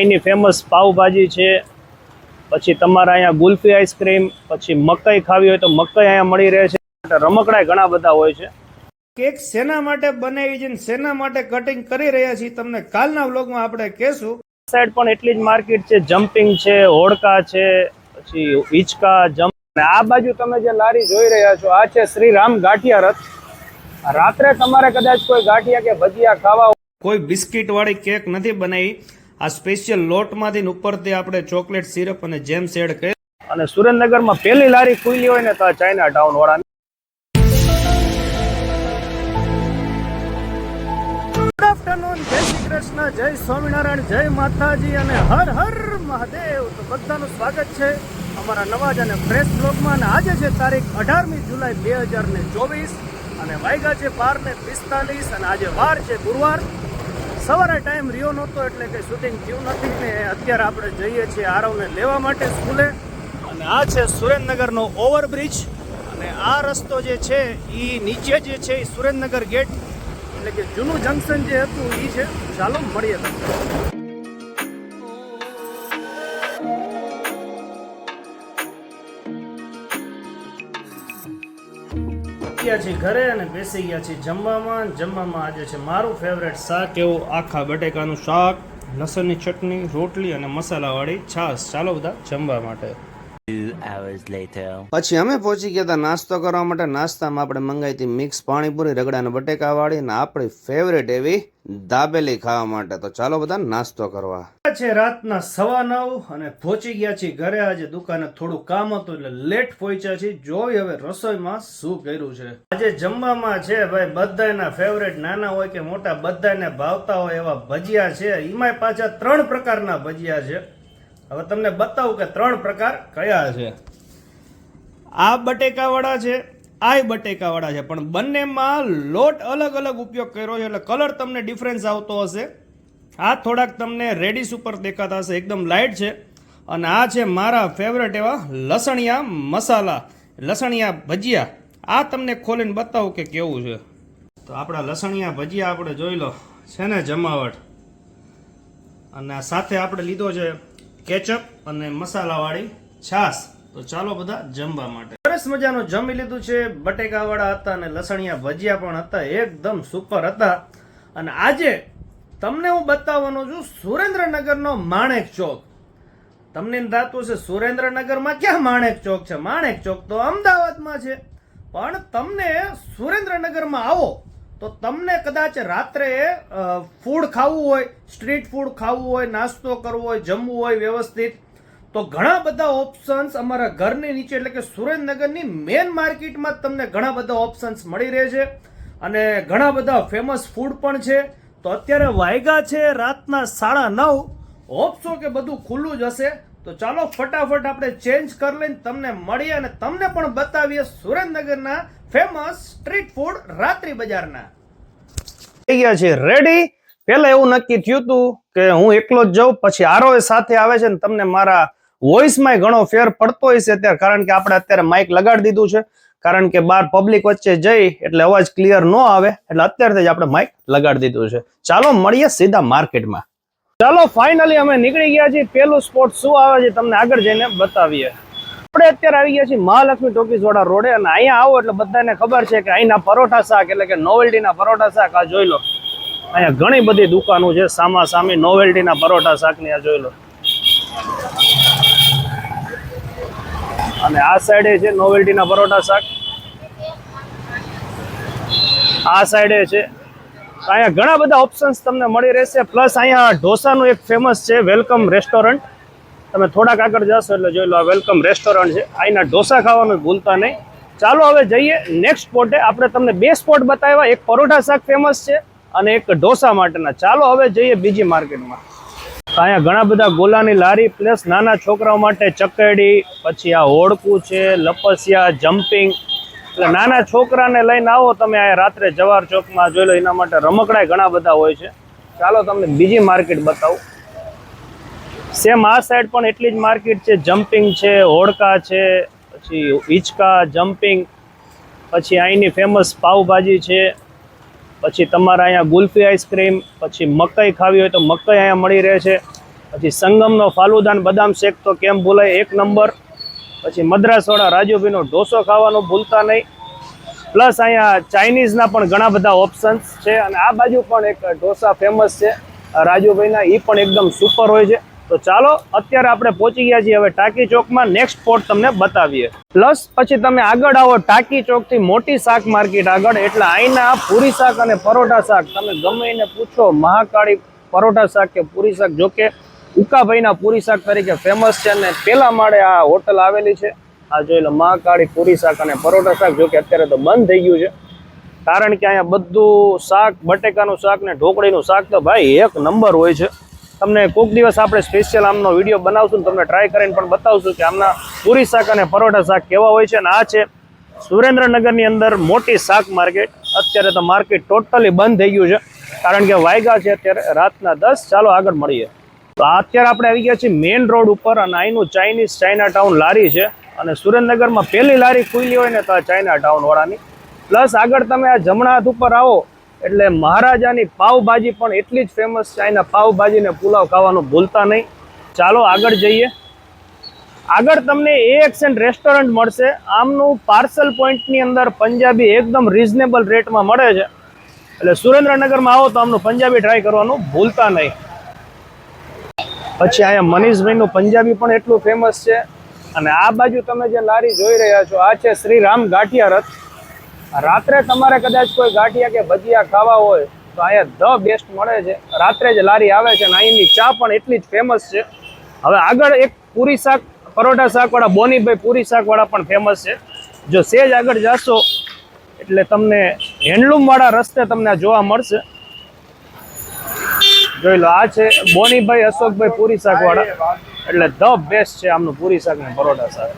અહીંની ફેમસ પાઉભાજી છે. પછી તમારા અહીંયા ગુલ્ફી આઈસ્ક્રીમ પછી મકાઈ ખાવી હોય તો મકાઈ અહીંયા મળી રહે છે. રમકડા ઘણા બધા હોય છે. કેક શેના માટે બનાવી છે શેના માટે કટિંગ કરી રહ્યા છીએ તમને કાલના વ્લોગમાં આપણે કહેશું. સાઈડ પણ એટલી જ માર્કેટ છે. જમ્પિંગ છે હોડકા છે પછી હિચકા જમ્પ આ બાજુ તમે જે લારી જોઈ રહ્યા છો આ છે શ્રી રામ ગાંઠિયા રથ. રાત્રે તમારે કદાચ કોઈ ગાંઠિયા કે ભજીયા ખાવા કોઈ બિસ્કિટ વાળી કેક નથી બનાવી. આ સ્પેશિયલ લોટમાંથી ને ઉપરથી આપણે ચોકલેટ સિરપ અને જેમ સેડ કરી અને સુરેન્દ્રનગરમાં પહેલી લારી ખુલી હોય ને તો ચાઇના ટાઉન વાળાની ગુડ આફ્ટરનૂન જય શ્રી કૃષ્ણ જય સ્વામિનારાયણ જય માતાજી અને હર હર મહાદેવ. તો બધાનું સ્વાગત છે અમારા નવા જ અને ફ્રેશ બ્લોગમાં અને આજે છે તારીખ અઢારમી જુલાઈ બે હજાર ને ચોવીસ અને વાયગા છે બાર ને પિસ્તાલીસ અને આજે વાર છે ગુરુવાર સવારે ટાઈમ રહ્યો નહોતો એટલે કંઈ શૂટિંગ થયું નથી ને અત્યારે આપણે જઈએ છીએ આરવને લેવા માટે સ્કૂલે. અને આ છે સુરેન્દ્રનગરનો ઓવરબ્રિજ અને આ રસ્તો જે છે એ નીચે જે છે એ સુરેન્દ્રનગર ગેટ એટલે કે જૂનું જંકશન જે હતું એ છે. ચાલો મળીએ તમને. ગયા છીએ ઘરે અને બેસી ગયા છીએ જમવામાં જમવામાં આજે છે મારું ફેવરેટ શાક એવું આખા બટેકાનું શાક, લસણની ચટણી, રોટલી અને મસાલાવાળી છાશ ચાલો બધા જમવા માટે. પછી અમે પહોંચી ગયા હતા નાસ્તો કરવા માટે. નાસ્તામાં આપણે મંગાવી હતી મિક્સ પાણીપુરી, રગડા અને બટેકા વાળી અને આપણી ફેવરેટ એવી દાબેલી ખાવા માટે. તો ચાલો બધા નાસ્તો કરવા. છે રાતના સવા નવ અને પહોંચી ગયા છીએ ઘરે. આજે દુકાને થોડું કામ હતું એટલે લેટ પહોંચ્યા છીએ. જોઈ હવે રસોઈમાં શું કર્યું છે. આજે જમવામાં છે ભાઈ, બધાના ફેવરેટ નાના હોય કે મોટા, બધાને ભાવતા હોય એવા ભજીયા છે. એમાંય પાછા ત્રણ પ્રકારના ભજીયા છે. હવે તમને બતાવું કે ત્રણ પ્રકાર કયા છે. આ બટેકાવાળા છે, આય બટેકાવાળા છે. પણ બંનેમાં લોટ અલગ અલગ ઉપયોગ કર્યો છે એટલે કલર તમને ડિફરન્સ આવતો હશે. આ થોડાક તમને રેડિસ ઉપર દેખાતા હશે. એકદમ લાઇટ છે. અને આ છે મારા ફેવરેટ એવા લસણિયા મસાલા, લસણિયા ભજીયા. આ તમને ખોલીને બતાવું કે કેવું છે. તો આપણા લસણિયા ભજીયા આપણે જોઈ લો. છે ને જમાવટ. અને સાથે આપણે લીધો છે કેચઅપ અને મસાલાવાળી છાશ. તો ચાલો બધા જમવા માટે. સરસ મજાનું જમી લીધું છે. બટેકાવાળા હતા અને લસણિયા ભજીયા પણ હતા. એકદમ સુપર હતા. અને આજે તમને હું બતાવવાનો છું સુરેન્દ્રનગરનો માણેક ચોક. તમને ધાતું છે સુરેન્દ્રનગરમાં ક્યાં માણેક ચોક છે? માણેક ચોક તો અમદાવાદમાં છે. પણ તમને સુરેન્દ્રનગરમાં આવો. તો તમને કદાચ રાત્રે ફૂડ ખાવું હોય સ્ટ્રીટ ફૂડ ખાવું હોય, નાસ્તો કરવો હોય, જમવું હોય વ્યવસ્થિત, તો ઘણા બધા ઓપ્શન્સ અમારા ઘરની નીચે, એટલે કે સુરેન્દ્રનગરની મેન માર્કેટમાં તમને ઘણા બધા ઓપ્શન્સ મળી રહે છે. અને ઘણા બધા ફેમસ ફૂડ પણ છે. તો અત્યારે વાયગા છે રાતના સાડા નવ. હોપસો કે બધું ખુલ્લું જ હશે. તો ચાલો ફટાફટ આપણે ચેન્જ કરી લઈને તમને મળીએ અને તમને પણ બતાવીએ સુરેન્દ્રનગરના ફેમસ સ્ટ્રીટ ફૂડ રાત્રિ બજારના. થઈ ગયા છે. રેડી પહેલા એવું નક્કી થયું હતું કે હું એકલો જ જાઉં, પછી આરો સાથે આવે છે ને તમને મારા વોઇસમાં ઘણો ફેર પડતો હોય છે અત્યારે, કારણ કે આપણે અત્યારે માઇક લગાડી દીધું છે. કારણ કે બાર પબ્લિક વચ્ચે જઈ એટલે અવાજ ક્લિયર ન આવે, એટલે અત્યારથી જ આપણે માઇક લગાડી દીધું છે. ચાલો મળીએ સીધા માર્કેટમાં ચાલો ફાઇનલી અમે નીકળી ગયા છીએ. પેલું સ્પોટ શું આવે છે તમને આગળ જઈને બતાવીએ. આપણે અત્યારે આવી ગયા છીએ મહાલક્ષ્મી ટોકીસ વાળા રોડે અને અહીંયા આવો એટલે બધાને ખબર છે કે અહીંના પરોઠા શાક એટલે કે નોવેલ્ટીના પરોઠા શાક આ જોઈ લો. અહીંયા ઘણી બધી દુકાનો છે સામા સામી નોવેલ્ટીના પરોઠા શાકની આ જોઈ લો. અને આ સાઈડે છે નોવેલ્ટીના પરોઠા શાક. આ સાઈડે છે. અહીંયા ઘણા બધા ઓપ્શન્સ તમને મળી રહેશે. પ્લસ અહીંયા ઢોસાનું એક ફેમસ છે વેલકમ રેસ્ટોરન્ટ તમે થોડાક આગળ જશો એટલે જોઈ લો આ વેલકમ રેસ્ટોરન્ટ છે. અહીંના ઢોસા ખાવાનું ભૂલતા નહીં. ચાલો હવે જઈએ નેક્સ્ટ સ્પોટે આપણે તમને બે સ્પોટ બતાવ્યા. એક પરોઠા શાક ફેમસ છે અને એક ઢોસા માટેના. ચાલો હવે જઈએ બીજી માર્કેટમાં. અહીંયા ઘણા બધા ગોલાની લારી પ્લસ નાના છોકરાઓ માટે ચકેડી પછી આ હોડકું છે, લપસિયા, જમ્પિંગ. એટલે નાના છોકરાને લઈને આવો. તમે આ રાત્રે જવાર ચોકમાં જોઈ લો, એના માટે રમકડા ઘણા બધા હોય છે. ચાલો તમને બીજી માર્કેટ બતાવું. સેમ આ સાઈડ પણ એટલી જ માર્કેટ છે. જમ્પિંગ છે, હોડકા છે, પછી હિંચકા જમ્પિંગ પછી અહીંની ફેમસ પાઉભાજી છે. પછી તમારા અહીંયા ગુલ્ફી આઈસ્ક્રીમ પછી મકાઈ ખાવી હોય તો મકાઈ અહીંયા મળી રહે છે. પછી સંગમનો ફાલુદાન બદામ શેક તો કેમ ભૂલાય? એક નંબર પછી મદ્રાસવાળા રાજુભાઈનો ઢોસો ખાવાનું ભૂલતા નહીં. પ્લસ અહીંયા ચાઇનીઝના પણ ઘણા બધા ઓપ્શન્સ છે. અને આ બાજુ પણ એક ઢોસા ફેમસ છે. રાજુભાઈના એ પણ એકદમ સુપર હોય છે. તો ચાલો, અત્યારે આપણે પહોંચી ગયા છીએ હવે ટાંકી ચોકમાં. નેક્સ્ટ સ્પોટ તમને બતાવીએ. પ્લસ પછી તમે આગળ આવો ટાંકી ચોકથી મોટી શાક માર્કેટ આગળ. એટલે અહીંના પૂરી શાક અને પરોઠા શાક. તમે ગમે એને પૂછો, મહાકાળી પરોઠા શાક કે પૂરી શાક? જોકે ઉકાભાઈના પૂરી શાક તરીકે ફેમસ છે અને પેલા માળે આ હોટલ આવેલી છે. આ જોઈ લો, મહાકાળી પૂરી શાક અને પરોઠા શાક. જોકે અત્યારે તો બંધ થઈ ગયું છે. કારણ કે અહીંયા બધું શાક, બટેકાનું શાક ને ઢોકળીનું શાક તો ભાઈ એક નંબર હોય છે. તમને કોઈક દિવસ આપણે સ્પેશિયલ આમનો વીડિયો બનાવશું તમને ટ્રાય કરીને પણ બતાવશું કે આમના પૂરી શાક અને પરોઠા શાક કેવા હોય છે અને આ છે સુરેન્દ્રનગરની અંદર મોટી શાક માર્કેટ. અત્યારે તો માર્કેટ ટોટલી બંધ થઈ ગયું છે. કારણ કે વાયગા છે અત્યારે રાતના દસ. ચાલો આગળ મળીએ. તો અત્યારે આપણે આવી ગયા છીએ મેઇન રોડ ઉપર અને અહીંનું ચાઇનીઝ ચાઇના ટાઉન લારી છે. અને સુરેન્દ્રનગરમાં પહેલી લારી ખુલ્લી હોય ને તો આ ચાઇના ટાઉનવાળાની પ્લસ આગળ તમે આ જમણા હાથ ઉપર આવો. એટલે મહારાજાની પાવભાજી પણ એટલી જ ફેમસ છે. અહીંના પાવભાજીને પુલાવ ખાવાનું ભૂલતા નહીં. ચાલો આગળ જઈએ. આગળ તમને એ એક્સેન્ટ રેસ્ટોરન્ટ મળશે. આમનું પાર્સલ પોઈન્ટની અંદર પંજાબી એકદમ રિઝનેબલ રેટમાં મળે છે. એટલે સુરેન્દ્રનગરમાં આવો તો આમનું પંજાબી ટ્રાય કરવાનું ભૂલતા નહીં. પછી અહીંયા મનીષભાઈનું પંજાબી પણ એટલું ફેમસ છે. અને આ બાજુ તમે જે લારી જોઈ રહ્યા છો, આ છે શ્રી રામ ગાંઠિયા રથ. રાત્રે તમારે કદાચ કોઈ ગાંઠિયા કે ભજીયા ખાવા હોય, તો અહીંયા ધ બેસ્ટ મળે છે. રાત્રે જ લારી આવે છે અને અહીંની ચા પણ એટલી જ ફેમસ છે. હવે આગળ એક પૂરી શાક, પરોઠા શાકવાળા, બોનીભાઈ પૂરી શાકવાળા પણ ફેમસ છે. જો સેજ આગળ જશો, એટલે તમને હેન્ડલૂમવાળા રસ્તે તમને જોવા મળશે. જોઈ લો, આ છે બોનીભાઈ, અશોકભાઈ પૂરી શાકવાળા. એટલે ધ બેસ્ટ છે આમનું પૂરી શાક ને પરોઠા શાક.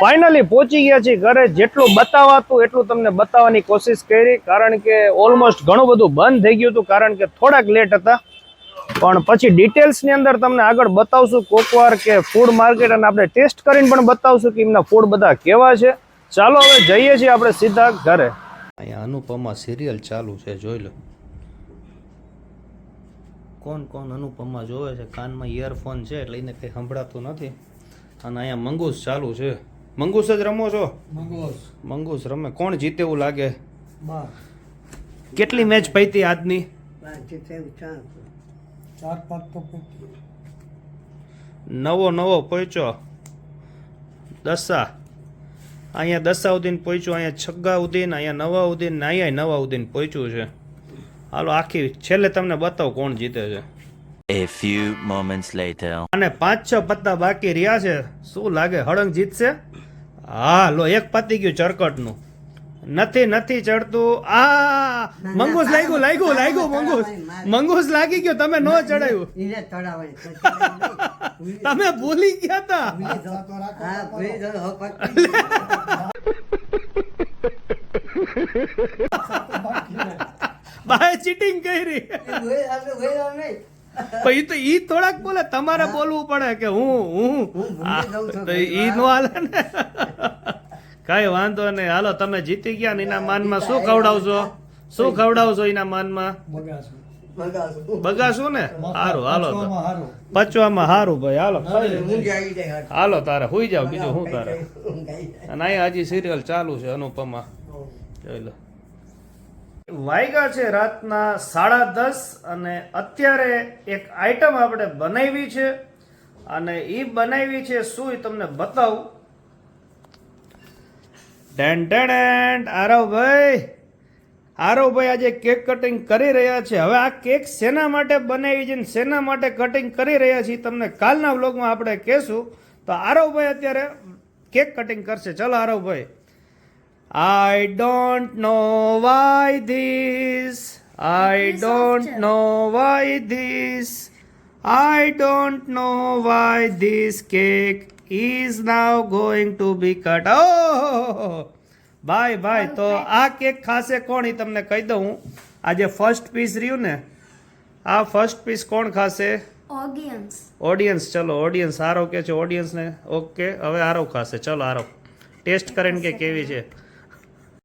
ફાઇનલી પહોંચી ગયા છીએ ઘરે. જેટલું બતાવાતું, એટલું તમને બતાવવાની કોશિશ કરી. કારણ કે ઓલમોસ્ટ ઘણું બધું બંધ થઈ ગયું હતું, કારણ કે થોડાક લેટ હતા. પણ પછી ડિટેલ્સની અંદર તમને આગળ બતાવશું કોકવાર કે ફૂડ માર્કેટ અને આપણે ટેસ્ટ કરીને પણ બતાવશું કે એમના ફૂડ બધા કેવા છે. ચાલો હવે જઈએ છીએ આપણે સીધા ઘરે. અહીંયા અનુપમા સિરિયલ ચાલુ છે, જોઈ લો. કોણ કોણ અનુપમા જોવે છે? કાનમાં ઇયરફોન છે, એટલે એને કંઈ સંભળાતું નથી. અને અહીંયા મંગુસ ચાલુ છે. મંગૂસ જ રમો છો? મંગૂસ. રમે. કોણ જીતે એવું લાગે? કેટલી મેચ પૈતી આજની? નવો નવો પહોંચ્યો દસા અહીંયા દસા ઉદીન પહોંચ્યું અહીંયા છગ્ગા ઉદીન અહીંયા નવા ઉદીન ને અહીંયા નવા ઉદીન પહોંચ્યું છે. હાલો આખી છેલ્લે તમને બતાવો કોણ જીતે છે. A few moments later. અને પાંચ છ પત્તા બાકી રહ્યા છે. શું લાગે? હળંગ જીતશે? હા લો એક પતી ગયું ચરકટનું. નથી નથી ચડતું. આ મંગૂસ લાગ્યું લાગ્યું લાગ્યું મંગૂસ મંગૂસ લાગી ગયો તમે નો ચડાયું. તમે ભૂલી ગયા તા. ભાઈ બાય ચીટિંગ કરી. પછી તો ઈ થોડાક બોલે તમારે બોલવું પડે કે હું હું. તો ઈ નો હાલે ને. કઈ વાંધો નહીં. હાલો તમે જીતી ગયા ને એના માનમાં શું ખવડાવશો? શું ખવડાવશો એના માનમાં. બગાશું ને? સારું હાલો પચવામાં સારું ભાઈ. હાલો. હાલો તારે હુઈ જાવ બીજું શું તારે? અને અહીંયા હજી સિરિયલ ચાલુ છે અનુપમા. જોઈ લો. વાયગા છે રાતના સાડા દસ અને અત્યારે એક આઈટમ આપણે બનાવી છે. અને એ બનાવી છે શું એ તમને બતાવું. ડેન ડેન આરવભાઈ. આરવભાઈ આજે કેક કટિંગ કરી રહ્યા છે. હવે આ કેક શેના માટે બનાવી છે ને શેના માટે કટિંગ કરી રહ્યા છીએ તમને કાલના વ્લોગમાં આપણે કહેશું. તો આરવભાઈ અત્યારે કેક કટિંગ કરશે. ચલો આરવભાઈ. I don't know why this. I don't know why this. I don't know why this cake is now going to be cut. Oh! ભાઈ ભાઈ તો આ કેક ખાશે કોણ એ તમને કહી દઉં. આ જે ફર્સ્ટ પીસ રહ્યું ને આ ફર્સ્ટ પીસ કોણ ખાશે ઓડિયન્સ ઓડિયન્સ ચલો ઓડિયન્સ આરો કે છે ઓડિયન્સને ઓકે હવે આરો ખાશે ચલો આરો ટેસ્ટ કરીને કે કેવી છે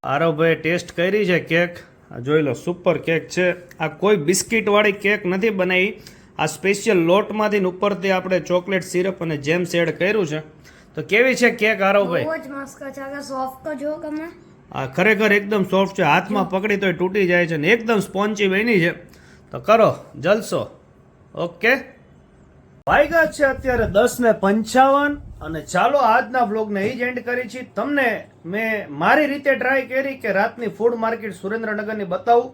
આરવભાઈ ટેસ્ટ કરી છે કેક. આ જોઈ લો સુપર કેક છે. આ કોઈ બિસ્કિટવાળી કેક નથી બનાવી. આ સ્પેશિયલ લોટમાંથી ઉપરથી આપણે ચોકલેટ સિરપ અને જેમ્સ એડ કર્યું છે. તો કેવી છે કેક આરવભાઈ? બહુ જ મસ્ત છે. અગર સોફ્ટ તો જો તમે. આ ખરેખર એકદમ સોફ્ટ છે. હાથમાં પકડી તોય તૂટી જાય છે ને એકદમ સ્પોન્ચી બની છે. તો કરો જલસો. ઓકે. વાગ્યા છે અત્યારે દસ ને પંચાવન. અને ચાલો આજના વ્લોગને એ જ એન્ડ કરી છે. તમને મેં મારી રીતે ટ્રાય કરી કે રાતની ફૂડ માર્કેટ સુરેન્દ્રનગરની બતાવું.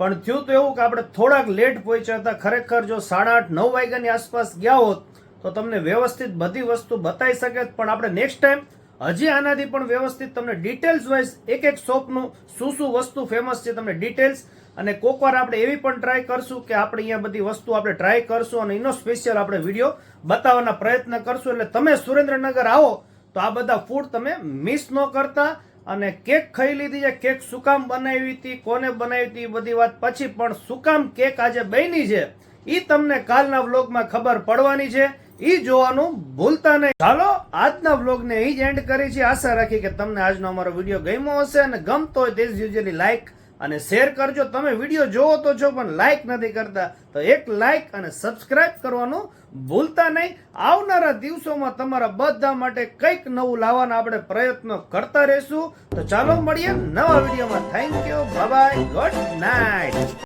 પણ થયું તો એવું કે આપણે થોડાક લેટ પહોંચ્યા હતા. ખરેખર જો સાડા આઠ, નવ વાગ્યાની આસપાસ ગયા હોત, તો તમને વ્યવસ્થિત બધી વસ્તુ બતાવી શકે પણ આપણે નેક્સ્ટ ટાઈમ હજી આનાથી પણ વ્યવસ્થિત તમને ડિટેલ્સ વાઇઝ એક એક શોપનું શું શું વસ્તુ ફેમસ છે તમને ડિટેલ્સ અને કોક વાર આપણે એવી પણ ટ્રાય કરશું કે આપણે અહીંયા બધી વસ્તુ આપણે ટ્રાય કરશું અને એનો સ્પેશિયલ આપણે વીડિયો બતાવવાના પ્રયત્ન કરશું. એટલે તમે સુરેન્દ્રનગર આવો તો આ બધા ફૂડ તમે મિસ ન કરતા અને કેક ખાઈ લીધી છે કેક શું બનાવી હતી, કોને બનાવી હતી બધી વાત પછી પણ શું કામ કેક આજે બની છે એ તમને કાલના વ્લોગમાં ખબર પડવાની છે. એ જોવાનું ભૂલતા નહીં. ચાલો, આજના વ્લોગને એ જ એન્ડ કરી છે. આશા રાખી કે તમને આજનો અમારો વીડિયો ગમ્યો હશે અને ગમતો હોય તે જ યુઝલી લાઈક અને શેર કરજો. તમે વીડિયો જોવો તો છો પણ લાઈક નથી કરતા, તો એક લાઈક અને સબસ્ક્રાઇબ કરવાનું ભૂલતા નહીં. આવનારા દિવસોમાં તમારા બધા માટે કંઈક નવું લાવવાના આપણે પ્રયત્નો કરતા રહેશું. તો ચાલો મળીએ નવા વિડીયોમાં thank you bye good night